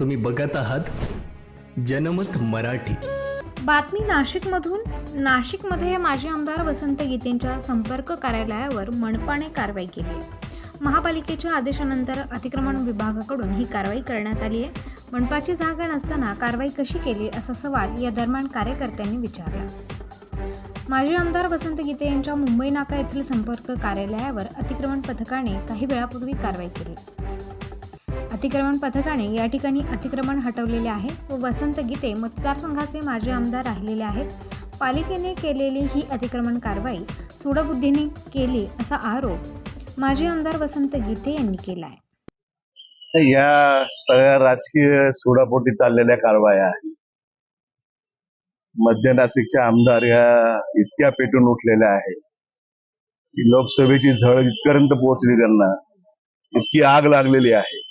तुम्ही बघत आहात जनमत मराठी. बातमी नाशिकमधून. नाशिकमध्ये माजी आमदार वसंत गीतेंच्या संपर्क कार्यालयावर मनपाने कारवाई केली. महापालिकेच्या आदेशानंतर अतिक्रमण विभागाकडून ही कारवाई करण्यात आली आहे. मनपाची जागा नसताना कारवाई कशी केली असा सवाल या दरम्यान कार्यकर्त्यांनी विचारला. माजी आमदार वसंत गीते यांच्या मुंबई नाका येथील संपर्क कार्यालयावर अतिक्रमण पथकाने काही वेळापूर्वी कारवाई केली. अतिक्रमण पथकाने या ठिकाणी अतिक्रमण हटवलेले आहे व वसंत गीते मतदारसंघाचे माजी आमदार राहिलेले आहेत. पालिकेने केलेली ही अतिक्रमण कारवाई सुडबुद्धीने केली असा आरोप माजी आमदार वसंत गीते यांनी केला आहे तर या सगळ्या राजकीय सुडापोटी चाललेल्या कारवाया मध्य नाशिकचे आमदार या इतक्या पेटून उठलेल्या आहेत. की लोकसभेची झळ इथपर्यंत पोहोचली त्यांना. इतकी आग लागलेली आहे.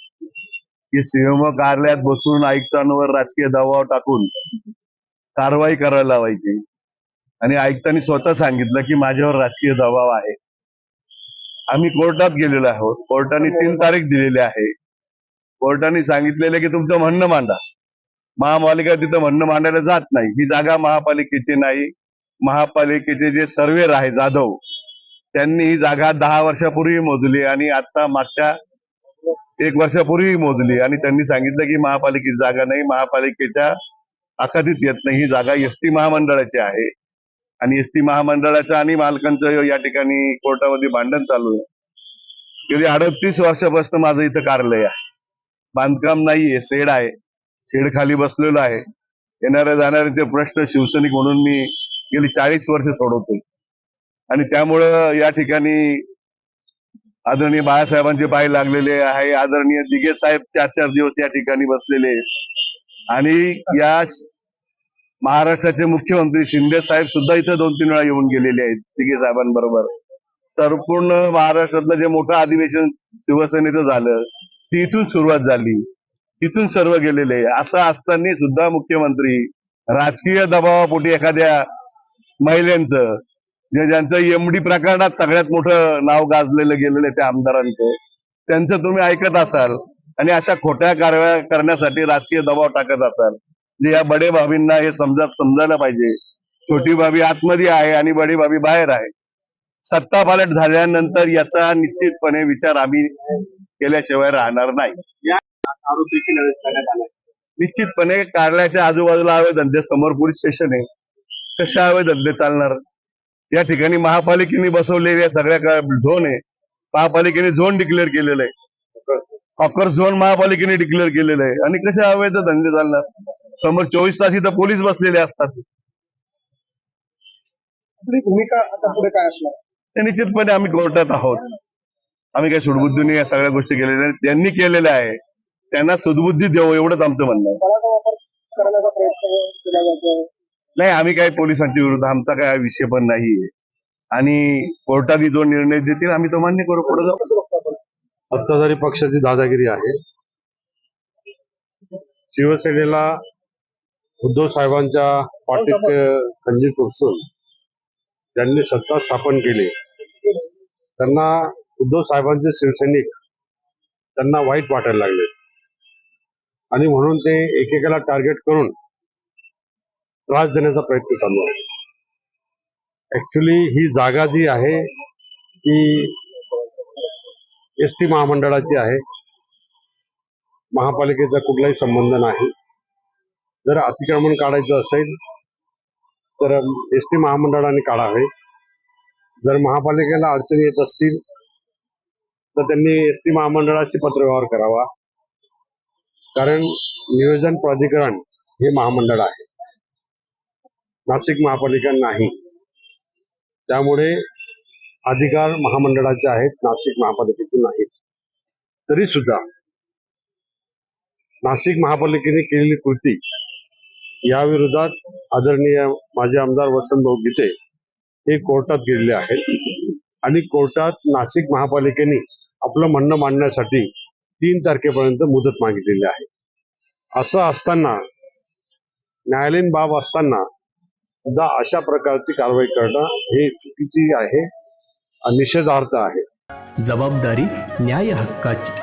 की सीएमओ कार्यालयात बसून आयुक्तांवर राजकीय दबाव टाकून कारवाई करायला लावायची. आणि आयुक्तांनी स्वतः सांगितलं की माझ्यावर राजकीय दबाव आहे. आम्ही कोर्टात गेलेलो आहोत. कोर्टाने तीन तारीख दिलेली आहे. कोर्टाने सांगितलेलं की तुमचं म्हणणं मांडा. महापालिका तिथं म्हणणं मांडायला जात नाही. ही जागा महापालिकेची नाही. महापालिकेचे जे सर्वेर आहे जाधव त्यांनी ही जागा दहा वर्षापूर्वी मोजली आणि आता मागच्या एक वर्षापूर्वी मोजली आणि त्यांनी सांगितलं की महापालिकेची जागा नाही महापालिकेच्या अखादीत येत नाही. ही जागा एस टी महामंडळाची आहे. आणि एस टी महामंडळाचं आणि मालकांचं या ठिकाणी कोर्टामध्ये भांडण चालू आहे. गेली अडतीस वर्षापासून माझं इथं कार्यालय आहे. बांधकाम नाहीये शेड आहे. शेड खाली बसलेलो आहे. येणाऱ्या जाणाऱ्यांचे प्रश्न शिवसैनिक म्हणून मी गेली चाळीस वर्ष सोडवतोय. आणि त्यामुळं या ठिकाणी आदरणीय बाळासाहेबांचे पाय लागलेले आहे. आदरणीय दिगे साहेब चार चार दिवस या ठिकाणी बसलेले आणि या महाराष्ट्राचे मुख्यमंत्री शिंदे साहेब सुद्धा इथं दोन तीन वेळा येऊन गेलेले आहेत दिगे साहेबांबरोबर. तर पूर्ण महाराष्ट्रातलं जे मोठं अधिवेशन शिवसेनेचं झालं ती इथून सुरुवात झाली. तिथून सर्व गेलेले. असं असताना सुद्धा मुख्यमंत्री राजकीय दबावापोटी एखाद्या महिलांचं ज्यांचं एमडी प्रकरणात सगळ्यात मोठं नाव गाजलेलं गेलेलं आहे त्या आमदारांचं त्यांचं तुम्ही ऐकत असाल आणि अशा खोट्या कारवाया करण्यासाठी राजकीय दबाव टाकत असाल जे या बडे भाभींना हे समजा समजायला पाहिजे. छोटी भाभी आतमध्ये आहे आणि बडी भाभी बाहेर आहे. सत्ता पालट झाल्यानंतर याचा निश्चितपणे विचार आम्ही केल्याशिवाय राहणार नाही. आरोप देखील निश्चितपणे कार्यालयाच्या आजूबाजूला हवे धंदे समोर पोलीस स्टेशन आहे. कशा हवे धंदे चालणार? या ठिकाणी महापालिकेने बसवलेल्या सगळ्या झोन आहे महापालिकेने झोन डिक्लेअर केलेलं आहे. हॉकर झोन महापालिकेने डिक्लेअर केलेलं आहे. आणि कसे अवैध धंदे चालणार? समोर चोवीस तास इथं पोलीस बसलेले असतात. भूमिका आता पुढे काय असणार? ते निश्चितपणे आम्ही कोर्टात आहोत. आम्ही काही सुडबुद्धीने या सगळ्या गोष्टी केलेल्या. त्यांनी केलेल्या आहे. त्यांना सुदबुद्धी देऊ एवढंच आमचं म्हणणं आहे. नाही आम्ही काही पोलिसांच्या विरुद्ध आमचा काय विषय पण नाहीये. आणि कोर्टाने जो निर्णय देतील आम्ही तो मान्य करू. पुढे जाऊ. सत्ताधारी पक्षाची दादागिरी आहे. शिवसेनेला उद्धव साहेबांच्या पाठीत खंजीर टोचून ज्यांनी सत्ता स्थापन केली. त्यांना उद्धव साहेबांचे शिवसैनिक त्यांना वाईट वाटायला लागले. आणि म्हणून ते एकेकाला टार्गेट करून त्रास देण्याचा प्रयत्न चालू आहे. ऍक्च्युली ही जागा जी आहे ती एस टी महामंडळाची आहे. महापालिकेचा कुठलाही संबंध नाही. जर अतिक्रमण काढायचं असेल तर एस टी महामंडळाने काढावे. जर महापालिकेला अडचणी येत असतील तर त्यांनी एस टी महामंडळाशी पत्रव्यवहार करावा. कारण नियोजन प्राधिकरण हे महामंडळ आहे. नाशिक महापालिका नाही. त्यामुळे अधिकार महामंडळाचे आहेत नाशिक महापालिकेचे नाहीत. तरी सुद्धा नाशिक महापालिकेने केलेली कृती या विरोधात आदरणीय माजी आमदार वसंतभाऊ गीते हे कोर्टात गेलेले आहेत. आणि कोर्टात नाशिक महापालिकेने आपलं म्हणणं मांडण्यासाठी तीन तारखेपर्यंत मुदत मागितलेली आहे. असं असताना न्यायालयीन बाब असताना सुद्धा अशा प्रकारची कारवाई करणं हे चुकीची आहे निषेधार्थ आहे. जबाबदारी न्याय हक्काची